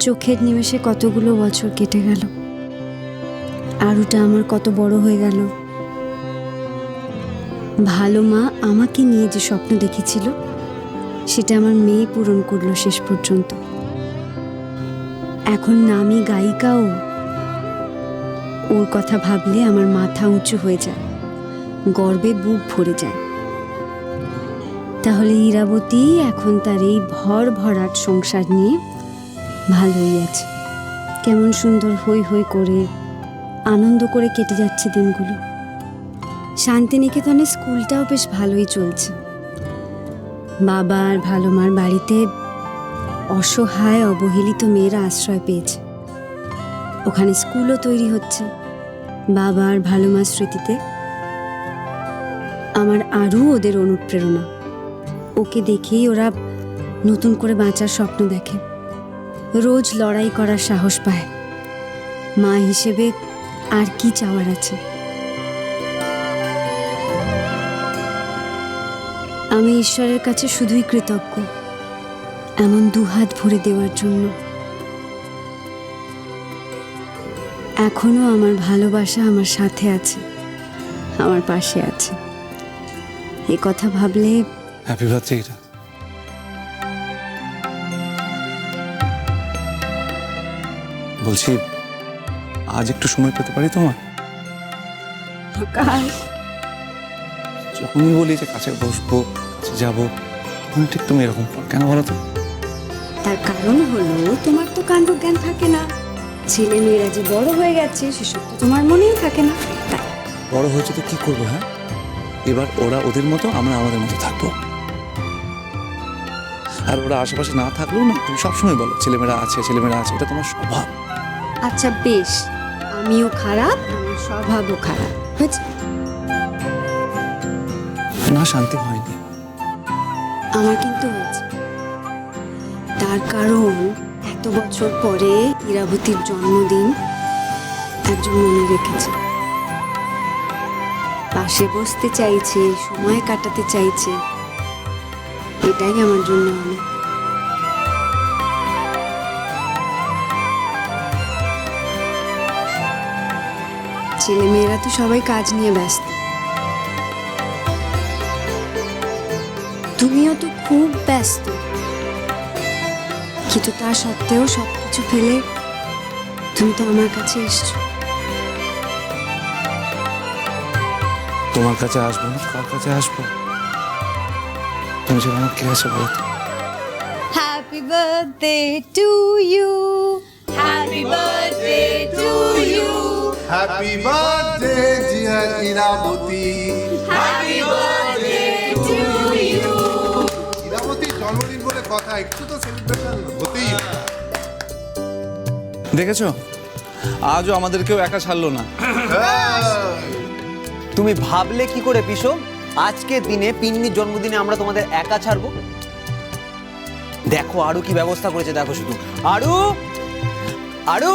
চোখের নিমেষে কতগুলো বছর কেটে গেল। আরুটা আমার কত বড় হয়ে গেল। ভালো মা আমাকে নিয়ে যে স্বপ্ন দেখেছিল, সেটা আমার মেয়ে পূরণ করল শেষ পর্যন্ত। এখন নামি গায়িকাও ওর কথা ভাবলে আমার মাথা উঁচু হয়ে যায়, গর্বে বুক ভরে যায়। তাহলে ইরাবতী এখন তার এই ভর ভরাট সংসার নিয়ে ভালোই আছে। কেমন সুন্দর হই হই করে আনন্দ করে কেটে যাচ্ছে দিনগুলো। শান্তিনিকেতনে স্কুলটাও বেশ ভালোই চলছে। বাবা আর ভালো মার বাড়িতে অসহায় অবহেলিত মেয়েরা আশ্রয় পেয়েছে। ওখানে স্কুলও তৈরি হচ্ছে। বাবা আর ভালো মার স্মৃতিতে আমার আরও ওদের অনুপ্রেরণা। ওকে দেখেই ওরা নতুন করে বাঁচার স্বপ্ন দেখে। রোজ লড়াই করার সাহস পায়। মা হিসেবে আর কি চাওয়ার আছে? আমি ঈশ্বরের কাছে শুধুই কৃতজ্ঞ, এমন দুহাত ভরে দেওয়ার জন্য। এখনও আমার ভালোবাসা আমার সাথে আছে, আমার পাশে আছে। এ কথা ভাবলে হ্যাপি বার্থডে বলছি আজ একটু সময় পেতে পারি তোমার? যখনই বলি যে কাছে বসবো কাছে যাব তখন ঠিক তুমি এরকম। কেন বলো তো? তার কারণ হলো তোমার তো কাণ্ড জ্ঞান থাকে না। ছেলে মেয়েরা যে বড় হয়ে গেছে সেসব তো তোমার মনেই থাকে না। বড় হয়েছে তো কি করব হ্যাঁ? এবার ওরা ওদের মতো আমরা আমাদের মতো থাকব। আর ওরা আশেপাশে না থাকলেও না তুমি সবসময় বলো ছেলেমেয়েরা আছে ছেলেমেয়েরা আছে এটা তোমার স্বভাব। আচ্ছা বেশ। আমিও খারাপ আমার স্বভাবও খারাপ হয়েছে না শান্তি হয়নি। আমার কিন্তু হয়েছে। তার কারণ এত বছর পরে ইরাবতীর জন্মদিন একজন মনে রেখেছে। পাশে বসতে চাইছে সময় কাটাতে চাইছে। এটাই আমার জন্য অনেক। ছেলেমেয়েরা তো সবাই কাজ নিয়ে ব্যস্ত। তুমিও তো খুব ব্যস্ত। কিন্তু তা সত্ত্বেও সব কিছু ফেলে তুমি তো আমার কাছে এসছো। তোমার কাছে আসব না? কার কাছে আসব? তুমি সেটা আমার কে আছে বলো তো? Happy birthday to you. Happy birthday to you. Happy birthday, dear Irabati জন্মদিন বলে কথা একটু তো সেলিব্রেশন হতেই। দেখেছ? আজও আমাদেরকেও একা ছাড়লো না। তুমি ভাবলে কি করে পিসো? আজকের দিনে পিন্নির জন্মদিনে আমরা তোমাদের একা ছাড়বো? দেখো আরও কি ব্যবস্থা করেছে দেখো শুধু। Aru! Aru!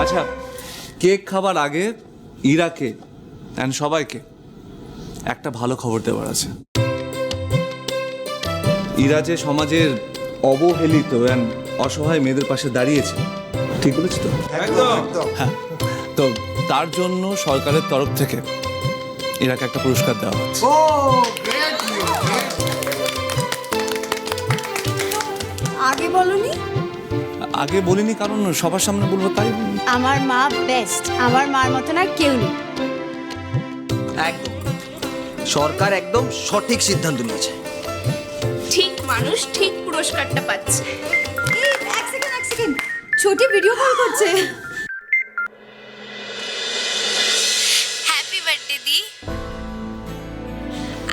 আচ্ছা কেক খাবার আগে ইরাকে অ্যান্ড সবাইকে একটা ভালো খবর দেওয়ার আছে। ইরা যে সমাজের অবহেলিত অ্যান্ড অসহায় মেয়েদের পাশে দাঁড়িয়েছে ঠিক বলেছি তো? একদম। হ্যাঁ তো তার জন্য সরকারের তরফ থেকে ইরাকে একটা পুরস্কার দেওয়া হচ্ছে। আগে বলনি? আগে বলিনি কারণ সবার সামনে বলব তাই? আমার মা বেস্ট আমার মার মতন আর কেউ নেই। একদম। সরকার একদম সঠিক সিদ্ধান্ত নিয়েছে। ঠিক মানুষ ঠিক পুরস্কারটা পাচ্ছে। এক সেকেন্ড এক সেকেন্ড ছোটি ভিডিও কল করছে। হ্যাপি বার্থডে দি।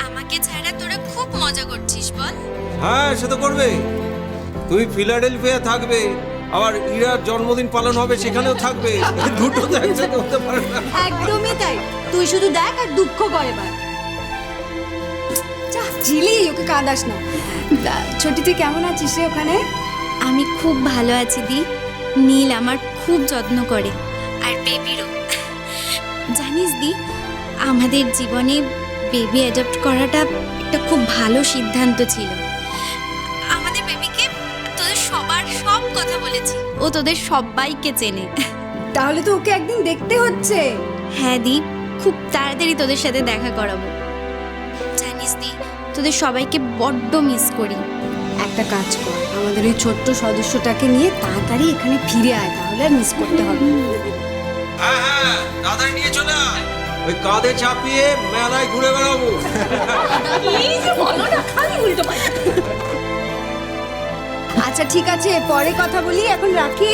আমাকে ছাড়া তোরা খুব মজা করছিস বল। হ্যাঁ সে তো করবে তুমি ফিলাডেলফিয়া থাকবে। আবার ইরার জন্মদিন পালন হবে সেখানেও থাকবে। দুটো তো একসাথে হতে পারে না। একদমই তাই। তুই শুধু দেখ আর দুঃখ কর এবার। যা ঝিলি ওকে কাঁদাস না। দা- ছোটি তুই কেমন আছিস রে ওখানে? আমি খুব ভালো আছি দি। নীল আমার খুব যত্ন করে। আর বেবিরও। জানিস দি আমাদের জীবনে বেবি অ্যাডপ্ট করাটা একটা খুব ভালো সিদ্ধান্ত ছিল। বলেছি ও তোদের সবাইকে চেনে। তাহলে তো ওকে একদিন দেখতে হচ্ছে। হ্যাঁ দি খুব তাড়াতাড়ি তোদের সাথে দেখা করাবো। জানিস দি তোদের সবাইকে বড্ড মিস করি। একটা কাজ কর আমাদের ওই ছোট্ট সদস্যটাকে নিয়ে তাড়াতাড়ি এখানে ফিরে আয় তাহলে আর মিস করতে হবে না। হ্যাঁ হ্যাঁ দাদাই নিয়ে চলে আয়। ওই কাঁধে চাপিয়ে মেলায় ঘুরে বেড়াবো। আচ্ছা ঠিক আছে পরে কথা বলি এখন রাখি।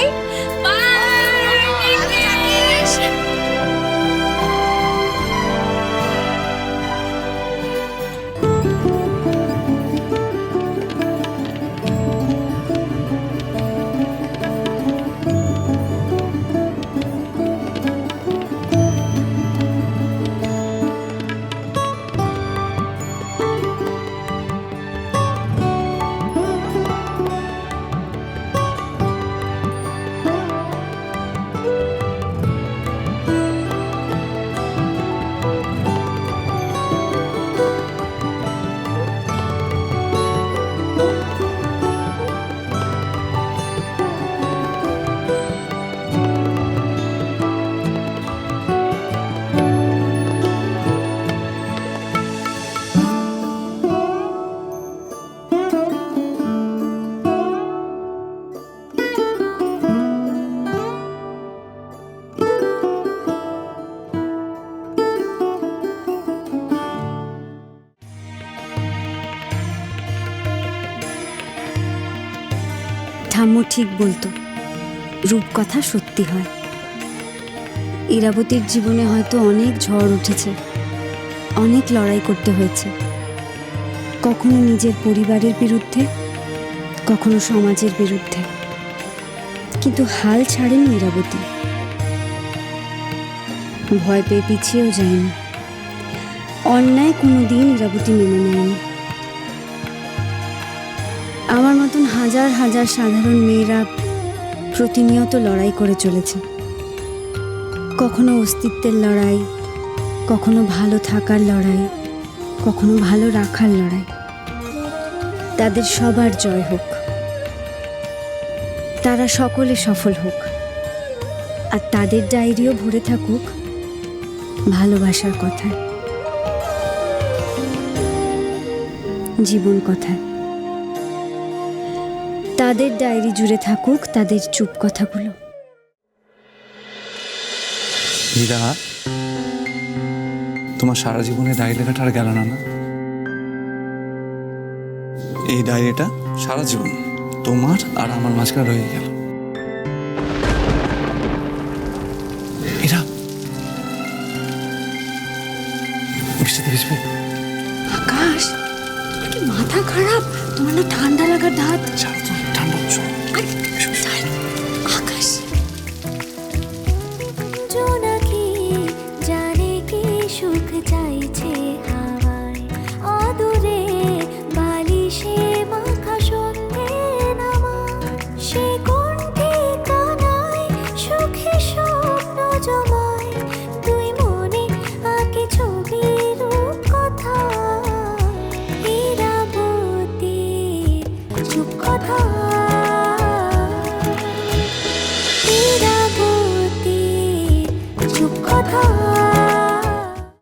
ঠাম্মু ঠিক বলতো, রূপকথা সত্যি হয়। ইরাবতীর জীবনে হয়তো অনেক ঝড় উঠেছে, অনেক লড়াই করতে হয়েছে। কখনো নিজের পরিবারের বিরুদ্ধে, কখনো সমাজের বিরুদ্ধে। কিন্তু হাল ছাড়েনি ইরাবতী। ভয় পেয়ে পিছিয়েও যায়নি। অন্যায় কোনো দিন ইরাবতী মেনে নেয়নি। আমার মতন হাজার হাজার সাধারণ মেয়েরা প্রতিনিয়ত লড়াই করে চলেছে। কখনো অস্তিত্বের লড়াই, কখনো ভালো থাকার লড়াই, কখনো ভালো রাখার লড়াই। তাদের সবার জয় হোক। তারা সকলে সফল হোক। আর তাদের ডায়েরিও ভরে থাকুক ভালোবাসার কথায়। জীবন কথায়। তাদের ডায়েরি জুড়ে থাকুক তাদের চুপ কথাগুলো। হীরা তোমার সারা জীবনে ডায়েরি লেখাটা আর গেল না না? এই ডায়েরিটা সারা জীবন তোমার আর আমার মাঝখানে রয়ে গেল। এরা বৃষ্টিতে ভিজবে? আকাশ! কি মাথা খারাপ তোমার না ঠান্ডা লাগার ধাত ছাড়ো তো ঠান্ডা হচ্ছে। আকাশ